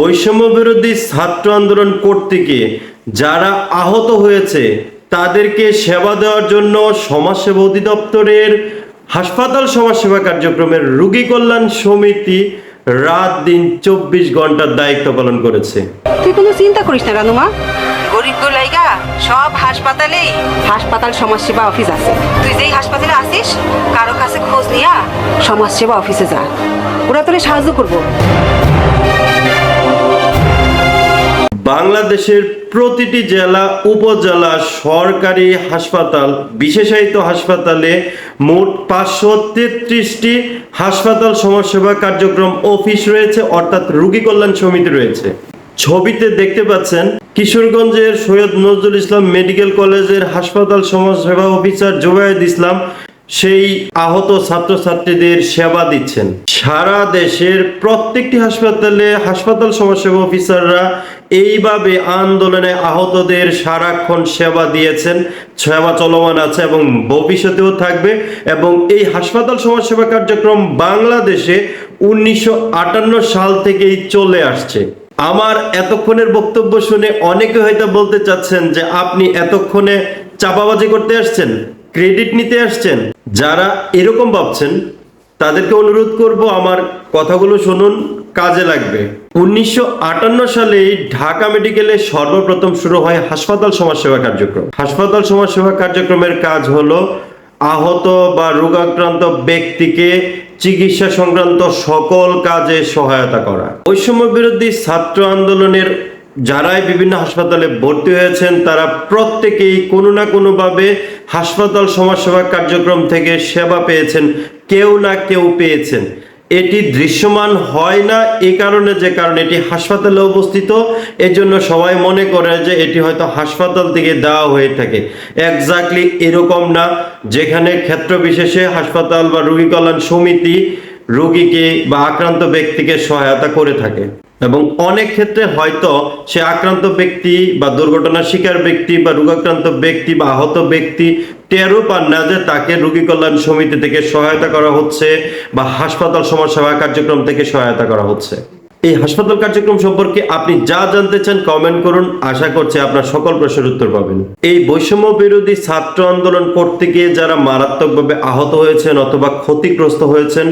বৈষম্য বিরোধী ছাত্র আন্দোলন করতে গিয়ে যারা আহত হয়েছে তাদেরকে সেবা দেওয়ার জন্য সমাজসেবা অধিদপ্তরের হাসপাতাল সমাজসেবা কার্যক্রমের রোগী কল্যাণ সমিতি রাত দিন চব্বিশ ঘণ্টার দায়িত্ব পালন করেছে। তুই কোনো চিন্তা করিস না রানুমা। গরিব লাইগা সব হাসপাতালেই হাসপাতাল সমাজসেবা অফিস আছে। তুই যেই হাসপাতালে আসিস কারও কাছে খোঁজ নিয়া সমাজসেবা অফিসে যা। ওরা তোরে সাহায্য করব। বাংলাদেশের প্রতিটি জেলা, উপজেলা, সরকারি হাসপাতাল, বিশেষায়িত হাসপাতালে মোট পাঁচশো তেত্রিশটি হাসপাতাল সমাজসেবা কার্যক্রম অফিস রয়েছে, অর্থাৎ রুগী কল্যাণ সমিতি রয়েছে। ছবিতে দেখতে পাচ্ছেন, কিশোরগঞ্জের সৈয়দ নজরুল ইসলাম মেডিকেল কলেজের হাসপাতাল সমাজসেবা অফিসার জোবায়েদ ইসলাম সেই আহত ছাত্রছাত্রীদের সেবা দিচ্ছেন। সারা দেশের প্রত্যেকটি হাসপাতালে হাসপাতাল সমাজসেবা অফিসাররা এইভাবে আন্দোলনে আহতদের সারাক্ষণ সেবা দিয়েছেন, সেবা চলমান আছে এবং ভবিষ্যতেও থাকবে এবং এই হাসপাতাল সমাজসেবা কার্যক্রম বাংলাদেশে উনিশশো আটান্ন সাল থেকেই চলে আসছে। আমার এতক্ষণের বক্তব্য শুনে অনেকে হয়তো বলতে চাচ্ছেন যে আপনি এতক্ষণে চাপাবাজি করতে আসছেন, ক্রেডিট নিতে আসছেন। যারা এরকম ভাবছেন, তাদেরকে অনুরোধ করব আমার কথাগুলো শুনুন, কাজে লাগবে। উনিশশো আটান্ন সালে ঢাকা মেডিকেলে সর্বপ্রথম শুরু হয় হাসপাতাল সমাজসেবা কার্যক্রম। হাসপাতাল সমাজসেবা কার্যক্রমের কাজ হলো আহত বা রোগাক্রান্ত ব্যক্তিকে চিকিৎসা সংক্রান্ত সকল কাজে সহায়তা করা। বৈষম্য বিরোধী ছাত্র আন্দোলনের যারাই বিভিন্ন হাসপাতালে ভর্তি হয়েছেন, তারা প্রত্যেকেই কোনো না কোনোভাবে হাসপাতাল সমাজসেবা কার্যক্রম থেকে সেবা পেয়েছেন, কেউ না কেউ পেয়েছেন। এটি দৃশ্যমান হয় না, এ কারণে যে কারণে এটি হাসপাতালে অবস্থিত, এজন্য সবাই মনে করে যে এটি হয়তো হাসপাতাল থেকে দেওয়া হয়ে থাকে। এক্স্যাক্টলি এরকম না, যেখানে ক্ষেত্র বিশেষে হাসপাতাল বা রোগী কল্যাণ সমিতি রোগীকে বা আক্রান্ত ব্যক্তিকে সহায়তা করে থাকে। এবং অনেক ক্ষেত্রে হয়তো সে আক্রান্ত ব্যক্তি বা দুর্ঘটনার শিকার ব্যক্তি বা রোগাক্রান্ত ব্যক্তি বা আহত ব্যক্তি টেরও পান না যে তাকে রোগী কল্যাণ সমিতি থেকে সহায়তা করা হচ্ছে বা হাসপাতাল সমাজ সেবা কার্যক্রম থেকে সহায়তা করা হচ্ছে। এই হাসপাতাল কার্যক্রম সম্পর্কে আপনি যা জানতে চান কমেন্ট করুন। আশা করছি আপনার সকল প্রশ্নের উত্তর পাবেন। এই বৈষম্য বিরোধী ছাত্র আন্দোলন করতে গিয়ে যারা মারাত্মকভাবে আহত হয়েছেন অথবা ক্ষতিগ্রস্ত হয়েছেন,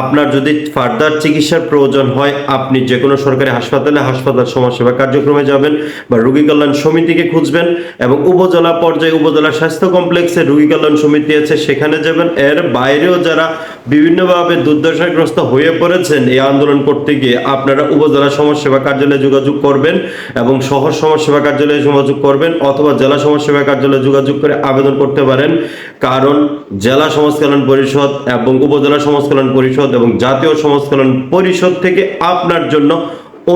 আপনার যদি ফার্দার চিকিৎসার প্রয়োজন হয়, আপনি যে কোনো সরকারি হাসপাতালে হাসপাতাল সমাজসেবা কার্যক্রমে যাবেন বা রোগী কল্যাণ সমিতিকে খুঁজবেন এবং উপজেলা পর্যায়ে উপজেলা স্বাস্থ্য কমপ্লেক্সে রোগী কল্যাণ সমিতি আছে, সেখানে যাবেন। এর বাইরেও যারা বিভিন্নভাবে দুর্দশাগ্রস্ত হয়ে পড়েছেন এই আন্দোলন করতে গিয়ে, আপনারা উপজেলা সমাজসেবা কার্যালয়ে যোগাযোগ করবেন এবং শহর সমাজসেবা কার্যালয়ে যোগাযোগ করবেন অথবা জেলা সমাজসেবা কার্যালয়ে যোগাযোগ করে আবেদন করতে পারেন। কারণ জেলা সমাজ কল্যাণ পরিষদ এবং উপজেলা সমাজ কল্যাণ পরিষদ এবং জাতীয় সমাজ কল্যাণ পরিষদ থেকে আপনার জন্য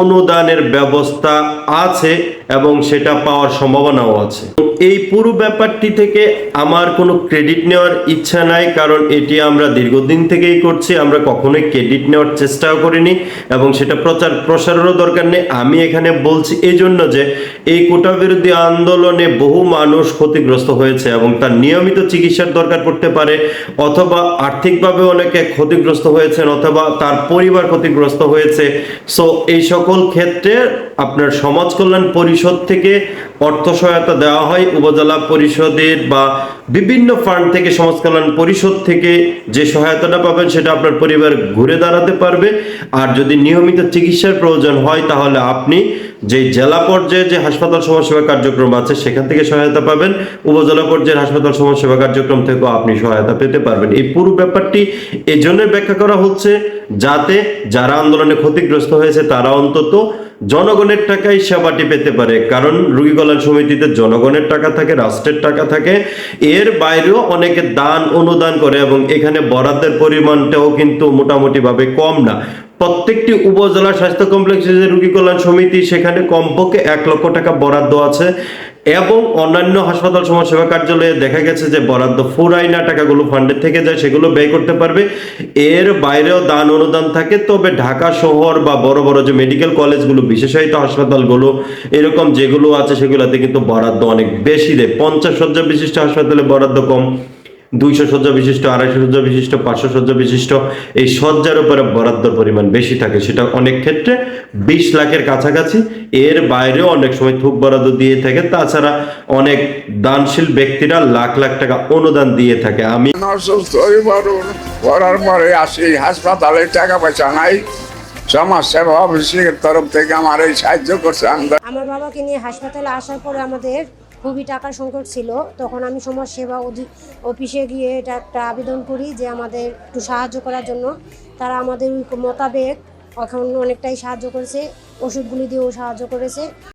অনুদানের ব্যবস্থা আছে এবং সেটা পাওয়ার সম্ভাবনাও আছে। এই পুরো ব্যাপারটি থেকে আমার কোনো ক্রেডিট নেওয়ার ইচ্ছা নাই, কারণ এটি আমরা দীর্ঘদিন থেকেই করছি, আমরা কখনোই ক্রেডিট নেওয়ার চেষ্টাও করিনি এবং সেটা প্রচার প্রসারেরও দরকার নেই। আমি এখানে বলছি এই জন্য যে এই কোটা বিরোধী আন্দোলনে বহু মানুষ ক্ষতিগ্রস্ত হয়েছে এবং তার নিয়মিত চিকিৎসার দরকার পড়তে পারে, অথবা আর্থিকভাবে অনেকে ক্ষতিগ্রস্ত হয়েছেন, অথবা তার পরিবার ক্ষতিগ্রস্ত হয়েছে। সো এই সকল ক্ষেত্রে আপনার সমাজ কল্যাণ পরিষদ থেকে অর্থ সহায়তা দেওয়া হয় উপজেলা পরিষদের বা বিভিন্ন ফান্ড থেকে, সমাজ কল্যাণ পরিষদ থেকে যে সহায়তাটা পাবেন সেটা আপনার পরিবার ঘুরে দাঁড়াতে পারবে। আর যদি নিয়মিত চিকিৎসার প্রয়োজন হয়, তাহলে আপনি যে জেলা পর্যায়ে যে হাসপাতাল সমাজসেবা কার্যক্রম আছে, সেখান থেকে সহায়তা পাবেন। উপজেলা পর্যায়ের হাসপাতাল সমাজসেবা কার্যক্রম থেকেও আপনি সহায়তা পেতে পারবেন। এই পুরো ব্যাপারটি এই জন্যই ব্যাখ্যা করা হচ্ছে, যাতে যারা আন্দোলনে ক্ষতিগ্রস্ত হয়েছে, তারা অন্তত জনগণের টাকায় সেবাটি পেতে পারে। কারণ রুগী কল্যাণ সমিতিতে জনগণের টাকা থাকে, রাষ্ট্রের টাকা থাকে। এর বাইরেও অনেকে দান, অনুদান করে এবং এখানে বরাদ্দের পরিমাণটাও কিন্তু মোটামুটিভাবে কম না। প্রত্যেকটি উপজেলা স্বাস্থ্য কমপ্লেক্সে যে রোগী কল্যাণ সমিতি, সেখানে কমপক্ষে এক লক্ষ টাকা বরাদ্দ আছে এবং অন্যান্য হাসপাতাল সমাজসেবা কার্যালয়ে দেখা গেছে যে বরাদ্দ ফুরাই না, টাকাগুলো ফান্ডের থেকে যায়, সেগুলো ব্যয় করতে পারবে। এর বাইরেও দান অনুদান থাকে, তবে ঢাকা শহর বা বড় বড় যে মেডিকেল কলেজগুলো বিশেষায়িত হাসপাতালগুলো, এরকম যেগুলো আছে, সেগুলোতে কিন্তু বরাদ্দ অনেক বেশি দেয়। পঞ্চাশ শয্যা বিশিষ্ট হাসপাতালে বরাদ্দ কম। দুইশো শয্যা বিশিষ্ট আড়াইশো শয্যা বিশিষ্ট পাঁচশো শয্যা বিশিষ্ট এই শয্যার উপরে বরাদ্দ পরিমাণ বেশি থাকে। সেটা অনেক ক্ষেত্রে বিশ লাখের কাছাকাছি। এর বাইরেও অনেক সময় থুক বরাদ্দ দিয়ে থাকে। তাছাড়া অনেক দানশীল ব্যক্তিরা লাখ লাখ টাকা অনুদান দিয়ে থাকে। আমি হয়ে পরে আসি হাসপাতালে টাকা পয়সা নাই। সমাজ সেবা অফিসের তরফ থেকে আমার এই সাহায্য করছে। আমার বাবাকে নিয়ে হাসপাতালে আসার পরে আমাদের খুবই টাকার সংকট ছিল, তখন আমি সমাজ সেবা অফিসে গিয়ে এটা একটা আবেদন করি যে আমাদের একটু সাহায্য করার জন্য। তারা আমাদের মোতাবেক এখন অনেকটাই সাহায্য করেছে, ওষুধগুলি দিয়েও সাহায্য করেছে।